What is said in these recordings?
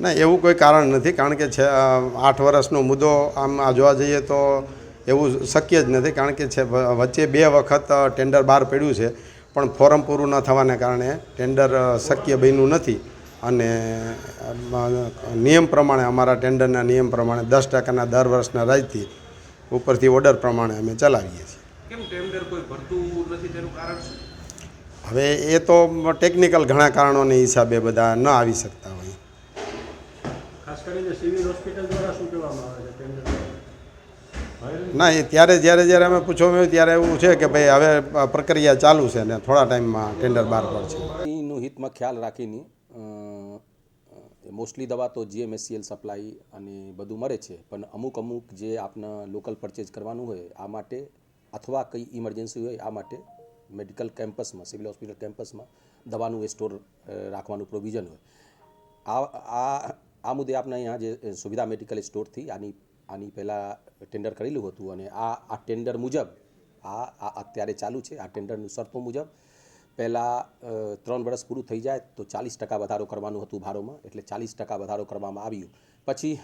ના એવું કોઈ કારણ નથી કારણ કે છે આઠ વર્ષનો મુદ્દો આમ આ જોવા જઈએ તો એવું શક્ય જ નથી કારણ કે છે વચ્ચે બે વખત ટેન્ડર બહાર પડ્યું છે પણ ફોરમ પૂરું ન થવાને કારણે ટેન્ડર શક્ય બન્યું નથી. અને નિયમ પ્રમાણે અમારા ટેન્ડરના નિયમ પ્રમાણે દસ ટકાના દર વર્ષના રાજથી ઉપરથી ઓર્ડર પ્રમાણે અમે ચલાવીએ છીએ. હવે એ તો ટેકનિકલ ઘણા કારણોને હિસાબે બધા ન આવી શકતા. કરીને સિવિલ હોસ્પિટલ દ્વારા શું કહેવામાં આવે છે કેન્દ્ર ના એ ત્યારે જ્યારે જ્યારે અમે પૂછવામાં આવ્યું ત્યારે એવું છે કે ભાઈ હવે પ્રક્રિયા ચાલુ છે ને થોડા ટાઈમમાં ટેન્ડર બહાર પડશે. એનું હિતમાં ખ્યાલ રાખીને મોસ્ટલી દવા તો જીએમએસસીએલ સપ્લાય અને બધું મળે છે પણ અમુક અમુક જે આપને લોકલ પરચેજ કરવાનું હોય આ માટે અથવા કંઈ ઇમરજન્સી હોય આ માટે મેડિકલ કેમ્પસમાં સિવિલ હોસ્પિટલ કેમ્પસમાં દવાનું એ સ્ટોર રાખવાનું પ્રોવિઝન હોય. આ આ આ મુદ્દે આપણે અહીંયા જે સુવિધા મેડિકલ સ્ટોરથી આની આની પહેલાં ટેન્ડર કરેલું હતું અને આ આ ટેન્ડર મુજબ, આ આ અત્યારે ચાલુ છે, આ ટેન્ડરની શરતો મુજબ પહેલાં ત્રણ વર્ષ પૂરું થઈ જાય તો ચાલીસ ટકા વધારો કરવાનું હતું ભાડોમાં એટલે ચાલીસ ટકા વધારો કરવામાં આવ્યું. પછી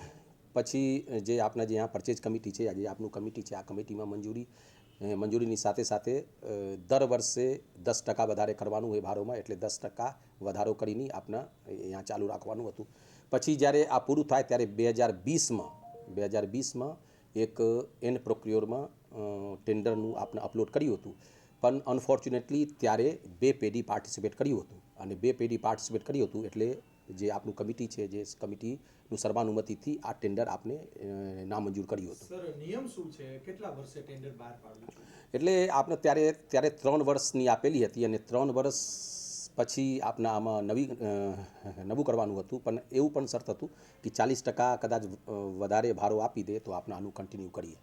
પછી જે આપના જે અહીંયા પરચેજ કમિટી છે જે આપનું કમિટી છે, આ કમિટીમાં મંજૂરી મંજૂરીની સાથે સાથે દર વર્ષે દસ ટકા વધારે કરવાનું હોય ભાડોમાં એટલે દસ ટકા વધારો કરીને આપના અહીંયા ચાલુ રાખવાનું હતું. પછી જ્યારે આ પૂરું થાય ત્યારે બે હજાર વીસમાં બે હજાર વીસમાં એક એન પ્રોક્યોરમાં ટેન્ડરનું આપણે અપલોડ કર્યું હતું. પણ અનફોર્ચ્યુનેટલી ત્યારે બે પેઢી પાર્ટિસિપેટ કર્યું હતું. અને બે પેઢી પાર્ટિસિપેટ કર્યું હતું એટલે જે આપણું કમિટી છે જે કમિટીનું સર્વાનુમતિથી આ ટેન્ડર આપને નામંજૂર કર્યું હતું. સર નિયમ શું છે? કેટલા વર્ષે ટેન્ડર બહાર પાડવું એટલે આપણે ત્યારે ત્યારે ત્રણ વર્ષની આપેલી હતી અને ત્રણ વર્ષ પછી આપના આમાં નવી નવું કરવાનું હતું. પણ એવું પણ શરત હતું કે ચાલીસ ટકા કદાચ વધારે ભાડો આપી દે તો આપણે આનું કન્ટિન્યુ કરીએ.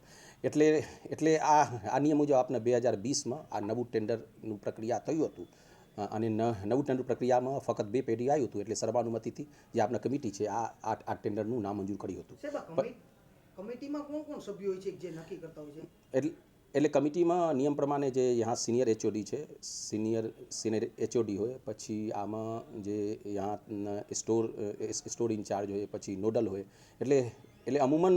એટલે એટલે આ આ નિયમ મુજબ આપણે બે હજાર વીસમાં આ નવું ટેન્ડરનું પ્રક્રિયા થયું હતું. અને નવું ટેન્ડર પ્રક્રિયામાં ફક્ત બે પેઢી આવ્યું હતું એટલે સર્વાનુમતિથી જે આપણા કમિટી છે આ આ ટેન્ડરનું ટેન્ડરનું નામંજૂર કર્યું હતું. કમિટીમાં કોણ કોણ સભ્યો હોય છે જે નક્કી કરતા હોય છે? એટલે એટલે કમિટીમાં નિયમ પ્રમાણે જે યહાં સિનિયર એચઓડી છે, સિનિયર સિનિયર એચઓડી હોય, પછી આમાં જે યહાં સ્ટોર સ્ટોર ઇન્ચાર્જ હોય, પછી નોડલ હોય, એટલે એટલે અમુમન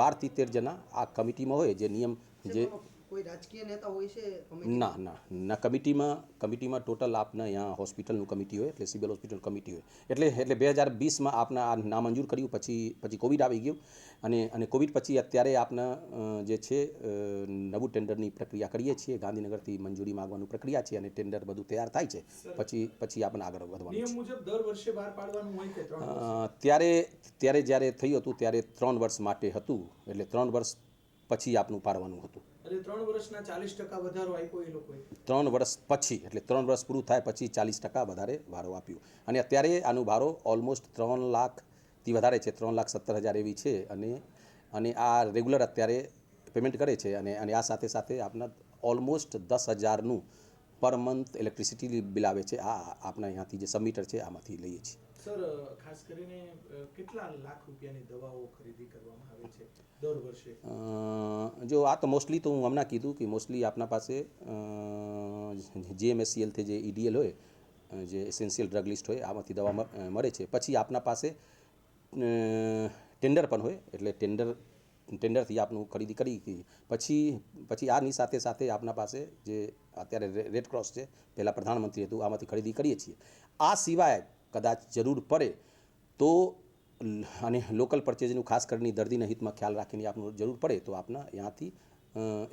બાર તિત્તેર જણા આ કમિટીમાં હોય, જે નિયમ, જે કોઈ રાજકીય નેતા હોય છે ના ના. ના કમિટીમાં કમિટીમાં ટોટલ આપના અહીંયા હોસ્પિટલનું કમિટી હોય એટલે સિવિલ હોસ્પિટલ કમિટી હોય. એટલે એટલે બે હજાર વીસમાં આપના આ નામંજૂર કર્યું પછી પછી કોવિડ આવી ગયું. અને અને કોવિડ પછી અત્યારે આપના જે છે નવું ટેન્ડરની પ્રક્રિયા કરીએ છીએ. ગાંધીનગરથી મંજૂરી માગવાનું પ્રક્રિયા છે અને ટેન્ડર બધું તૈયાર થાય છે. પછી પછી આપણે આગળ વધવાનું છે. મુજબ દર વર્ષે બહાર પાડવાનું હોય કે ત્રણ વર્ષે? અ, ત્યારે ત્યારે જ્યારે થયું હતું ત્યારે ત્રણ વર્ષ માટે હતું. એટલે ત્રણ વર્ષ પછી આપનું પાડવાનું હતું. એટલે ત્રણ વર્ષના ચાલીસ ટકા વધારો આપ્યો એ લોકોએ. ત્રણ વર્ષ પછી, એટલે ત્રણ વર્ષ પૂરું થાય પછી ચાલીસ ટકા વધારે ભાડો આપ્યો. અને અત્યારે આનું ભાડો ઓલમોસ્ટ ત્રણ લાખથી વધારે છે, ત્રણ લાખ સત્તર હજાર એવી છે. અને અને આ રેગ્યુલર અત્યારે પેમેન્ટ કરે છે અને અને આ સાથે સાથે આપણા ઓલમોસ્ટ દસ હજારનું પર મંથ ઇલેક્ટ્રિસિટી બિલ આવે છે. આ આપણા અહીંયાથી જે સબમીટર છે આમાંથી લઈએ છીએ. સર ખાસ કરીને કેટલા લાખ રૂપિયાની દવાઓ ખરીદી કરવામાં આવે છે દર વર્ષે? જો આ તો મોસ્ટલી તો હું હમણાં કીધું કે મોસ્ટલી આપના પાસે જીએમએસસીએલથી જે ઈડીએલ હોય જે એસેન્શિયલ ડ્રગ લિસ્ટ હોય આમાંથી દવા મળે છે. પછી આપના પાસે ટેન્ડર પણ હોય એટલે ટેન્ડર ટેન્ડરથી આપનું ખરીદી કરી હતી. પછી પછી આની સાથે સાથે આપના પાસે જે અત્યારે રેડ ક્રોસ છે પહેલાં પ્રધાનમંત્રી હતું આમાંથી ખરીદી કરીએ છીએ. આ સિવાય કદાચ જરૂર પડે તો અને લોકલ પરચેજનું ખાસ કરીને દર્દીના હિતમાં ખ્યાલ રાખીને આપનું જરૂર પડે તો આપના ત્યાંથી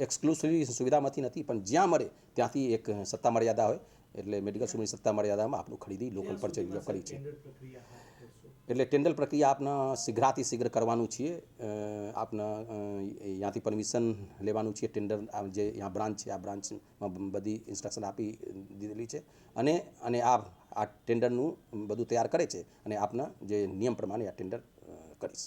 એક્સક્લુસિવ સુવિધામાંથી નથી પણ જ્યાં મળે ત્યાંથી એક સત્તા મર્યાદા હોય. એટલે મેડિકલ સુવિધાની સત્તા મર્યાદામાં આપણું ખરીદી લોકલ પરચેજ કરી છે. એટલે ટેન્ડર પ્રક્રિયા આપને શીઘ્રાથી શીઘ્ર કરવાનું છીએ. આપને ત્યાંથી પરમિશન લેવાનું છે ટેન્ડર જે ત્યાં બ્રાન્ચ છે, આ બ્રાન્ચમાં બધી ઇન્સ્ટ્રક્શન આપી દીધેલી છે. અને અને આ આ ટેન્ડરનું બધું તૈયાર કરે છે અને આપના જે નિયમ પ્રમાણે આ ટેન્ડર કરીશ.